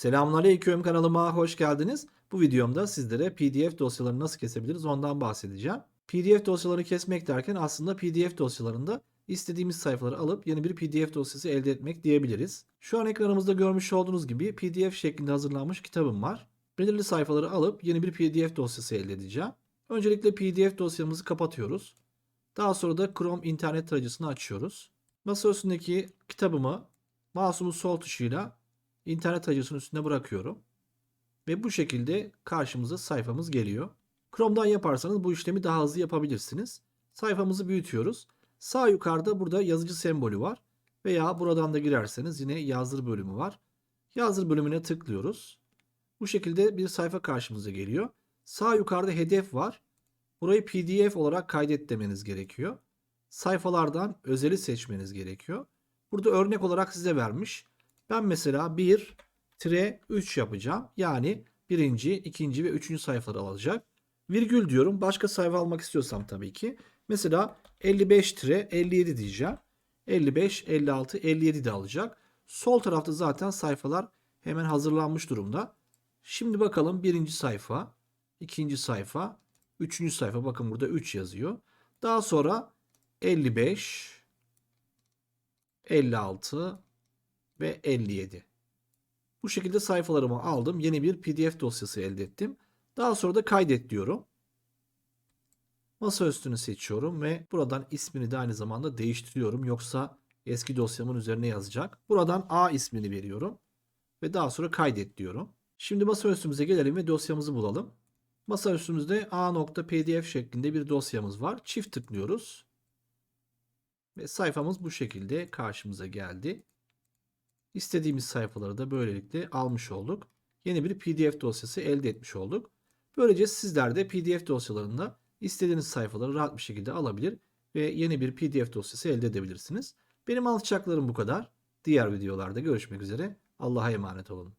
Selamünaleyküm kanalıma hoş geldiniz. Bu videomda sizlere PDF dosyalarını nasıl kesebiliriz ondan bahsedeceğim. PDF dosyalarını kesmek derken aslında PDF dosyalarında istediğimiz sayfaları alıp yeni bir PDF dosyası elde etmek diyebiliriz. Şu an ekranımızda görmüş olduğunuz gibi PDF şeklinde hazırlanmış kitabım var. Belirli sayfaları alıp yeni bir PDF dosyası elde edeceğim. Öncelikle PDF dosyamızı kapatıyoruz. Daha sonra da Chrome internet tarayıcısını açıyoruz. Masa üstündeki kitabımı mouse'umun sol tuşuyla internet tarayıcısının üstüne bırakıyorum. Ve bu şekilde karşımıza sayfamız geliyor. Chrome'dan yaparsanız bu işlemi daha hızlı yapabilirsiniz. Sayfamızı büyütüyoruz. Sağ yukarıda burada yazıcı sembolü var. Veya buradan da girerseniz yine yazdır bölümü var. Yazdır bölümüne tıklıyoruz. Bu şekilde bir sayfa karşımıza geliyor. Sağ yukarıda hedef var. Burayı PDF olarak kaydet demeniz gerekiyor. Sayfalardan özeli seçmeniz gerekiyor. Burada örnek olarak size vermiş. Ben mesela 1 tire 3 yapacağım. Yani birinci, ikinci ve üçüncü sayfaları alacak. Virgül diyorum. Başka sayfa almak istiyorsam tabii ki. Mesela 55 tire 57 diyeceğim. 55, 56, 57 de alacak. Sol tarafta zaten sayfalar hemen hazırlanmış durumda. Şimdi bakalım birinci sayfa, ikinci sayfa, üçüncü sayfa. Bakın burada 3 yazıyor. Daha sonra 55, 56 ve 57. Bu şekilde sayfalarımı aldım. Yeni bir PDF dosyası elde ettim. Daha sonra da kaydet diyorum. Masa üstünü seçiyorum ve buradan ismini de aynı zamanda değiştiriyorum. Yoksa eski dosyamın üzerine yazacak. Buradan A ismini veriyorum. Ve daha sonra kaydet diyorum. Şimdi masa üstümüze gelelim ve dosyamızı bulalım. Masa üstümüzde A.pdf şeklinde bir dosyamız var. Çift tıklıyoruz. Ve sayfamız bu şekilde karşımıza geldi. İstediğimiz sayfaları da böylelikle almış olduk. Yeni bir PDF dosyası elde etmiş olduk. Böylece sizler de PDF dosyalarında istediğiniz sayfaları rahat bir şekilde alabilir ve yeni bir PDF dosyası elde edebilirsiniz. Benim anlatacaklarım bu kadar. Diğer videolarda görüşmek üzere. Allah'a emanet olun.